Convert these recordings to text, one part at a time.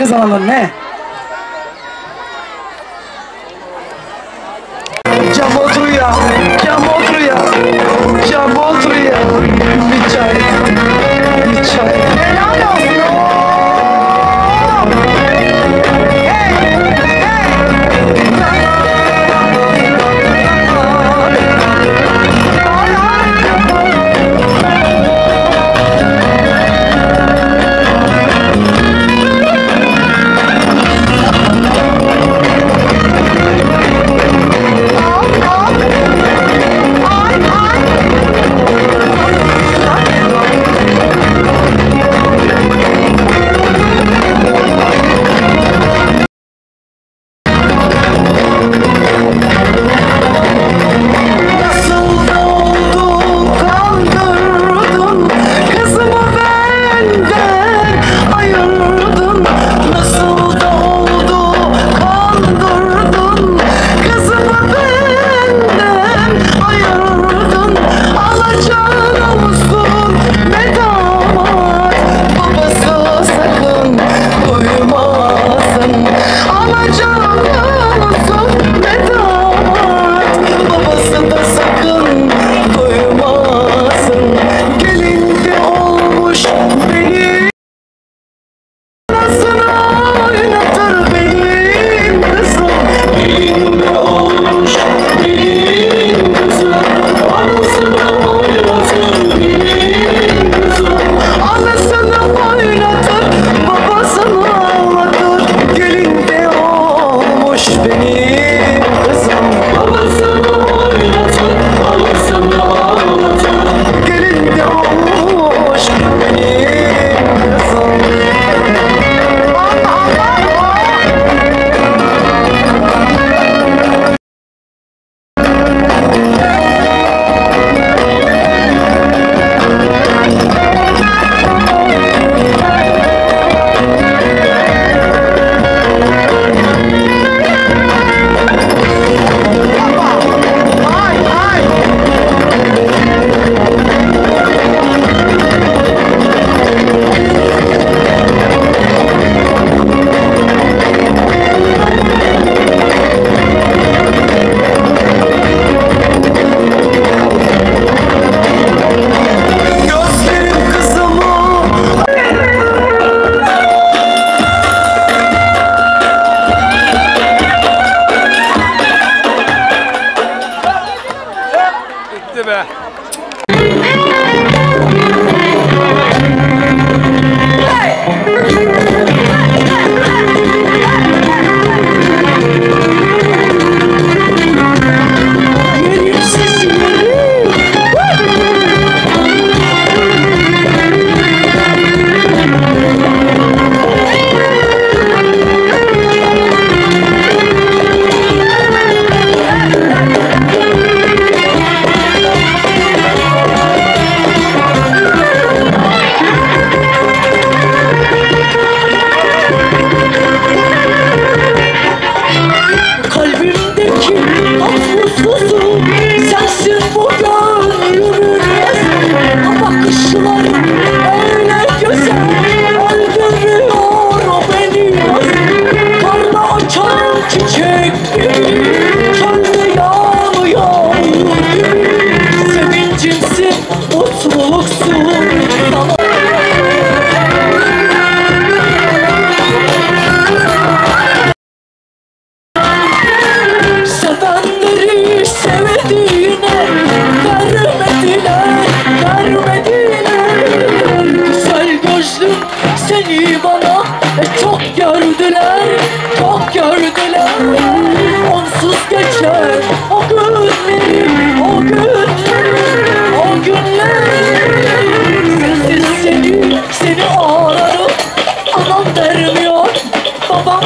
Analar ne?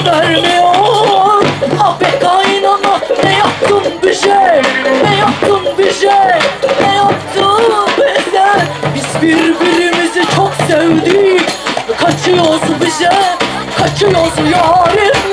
Babam vermiyor Abi kaynana ne yaptın bize? Ne yaptın bize? Ne yaptın bize? Biz birbirimizi çok sevdik. Kaçıyoruz bize Kaçıyoruz yarimle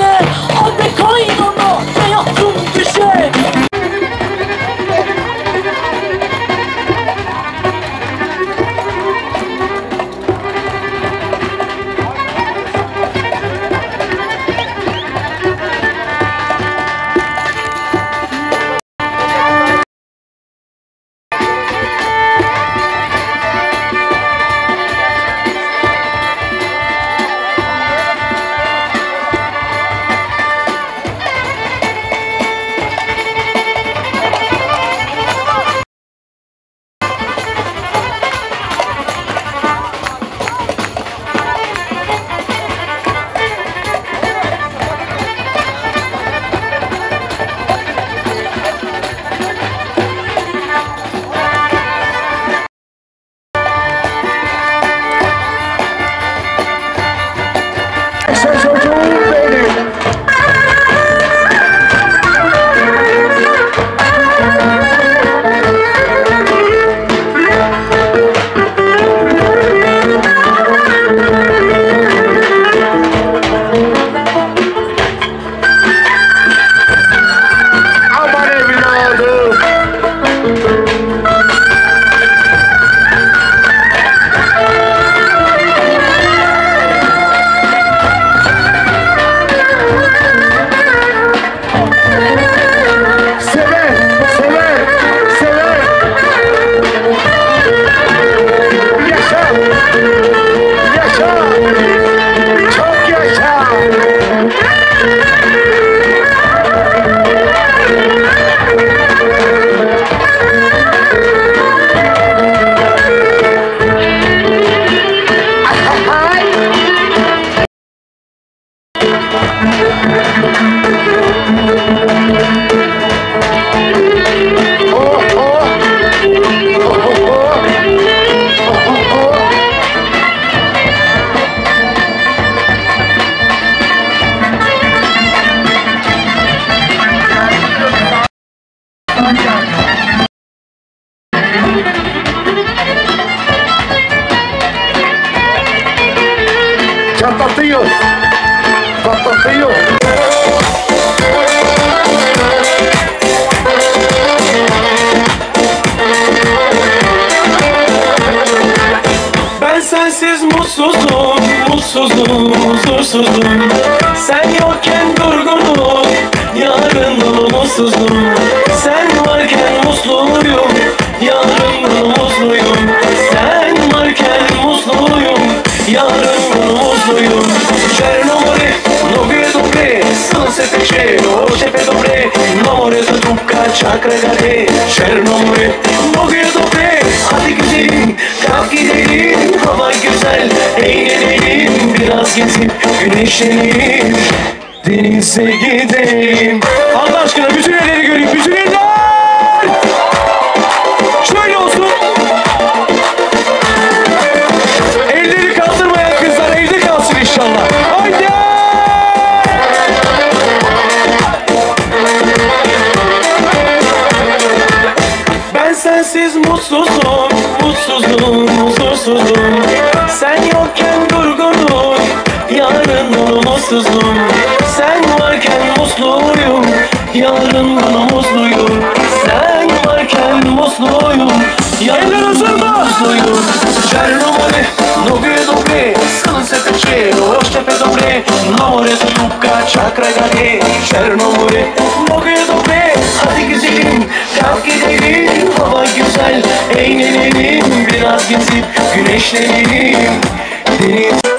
mutsuzum, huzursuzum Sen yokken durgunum, yarın dolu mutsuzum. Sen varken mutluyum, yarın dolu mutluyum. Sen varken mutluyum, yarın dolu mutluyum. Şer nomore, nobe dobre, sanse peçe, o tepe dobre Nomore da tupka çakra gare, şer nomore, nobe Hadi gidelim, kalk gidelim, hava güzel, eğlenelim vazgeçip güneşlenip denize gidelim. gadi Şerno muri Bakıyor dobe Hadi güzelim Kalk gidelim. Hava güzel Eğlenelim. Biraz gezip Güneşlenelim. Deniz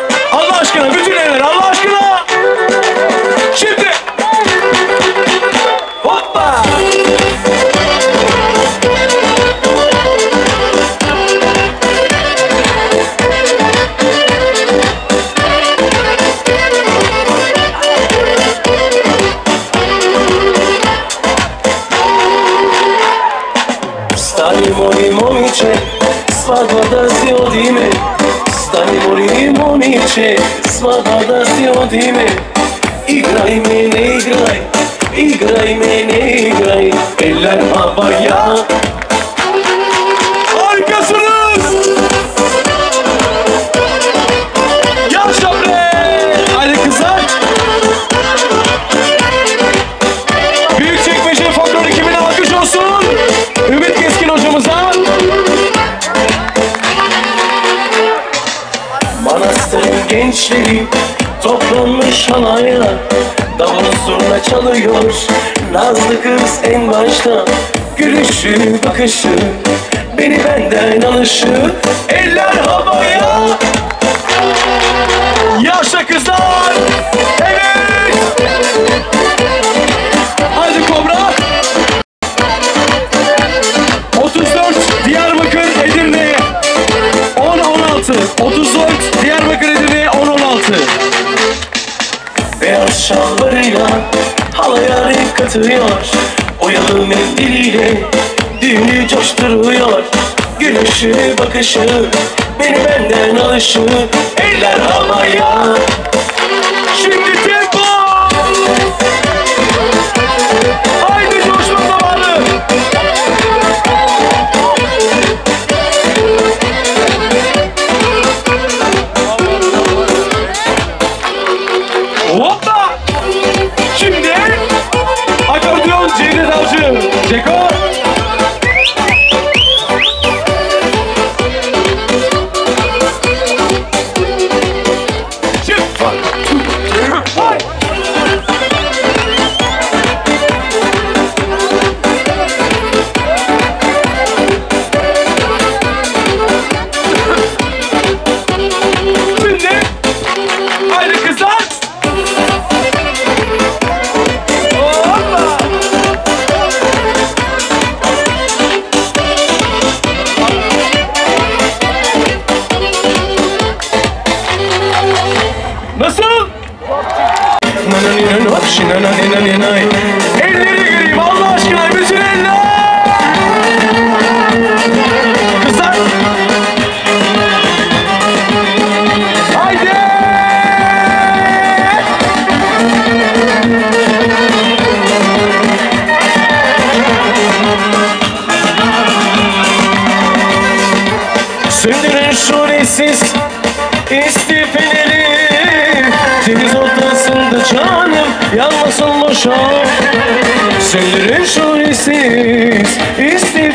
gençleri Toplanmış halaya. Davul zurna çalıyor Nazlı kız en başta. Gülüşü bakışı Beni benden alışı. Eller havaya. Yaşa kızlar. Evet. Hadi Kobra. 34 Diyarbakır Edirne. 10-16 34 Diyarbakır şahlarıyla Halaya renk katıyor Oyalı mendiliyle Düğünü coşturuyor. Gülüşü, bakışı Beni benden alışı Eller havaya Chico no, no, no, no, no. yanmasın boşa Söndürün şu hissiz, istiyor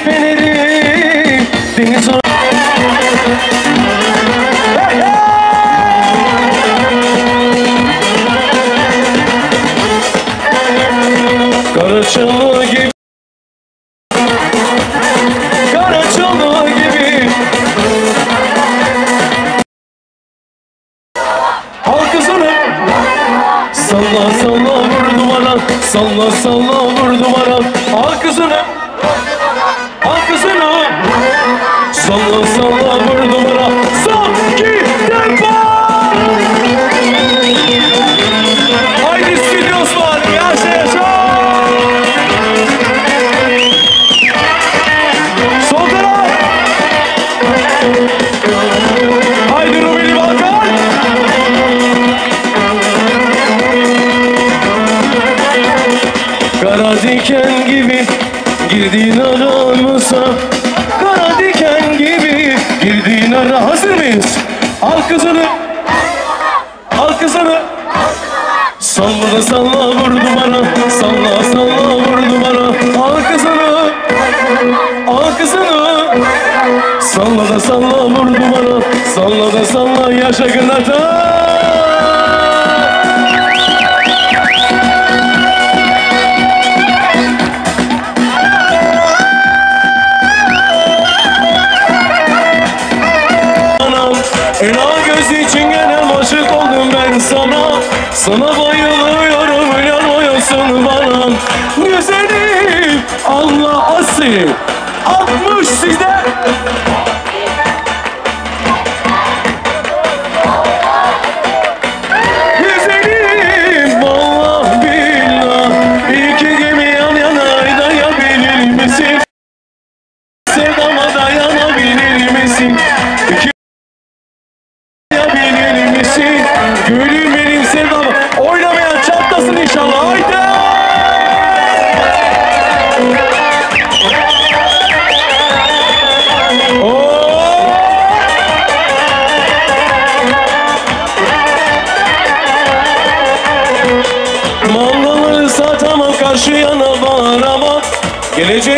kızını. Salla salla kızını. Al kızını. Salla salla vurdu bana Salla salla vurdu bana Al kızını. Al kızını. Salla da salla vurdu bana Salla da salla yaşa gırnata Sana bayılıyorum inanmıyorsun bana. Güzelim Allah asil 60 sizde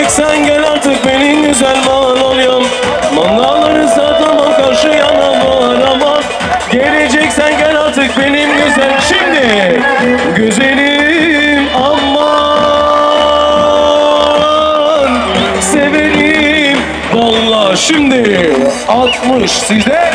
Geleceksen gel artık benim güzel manalyam Mangaları satamam karşı yana varamam Geleceksen gel artık benim güzel. Şimdi Güzelim aman. Severim. Vallahi şimdi 60 sizde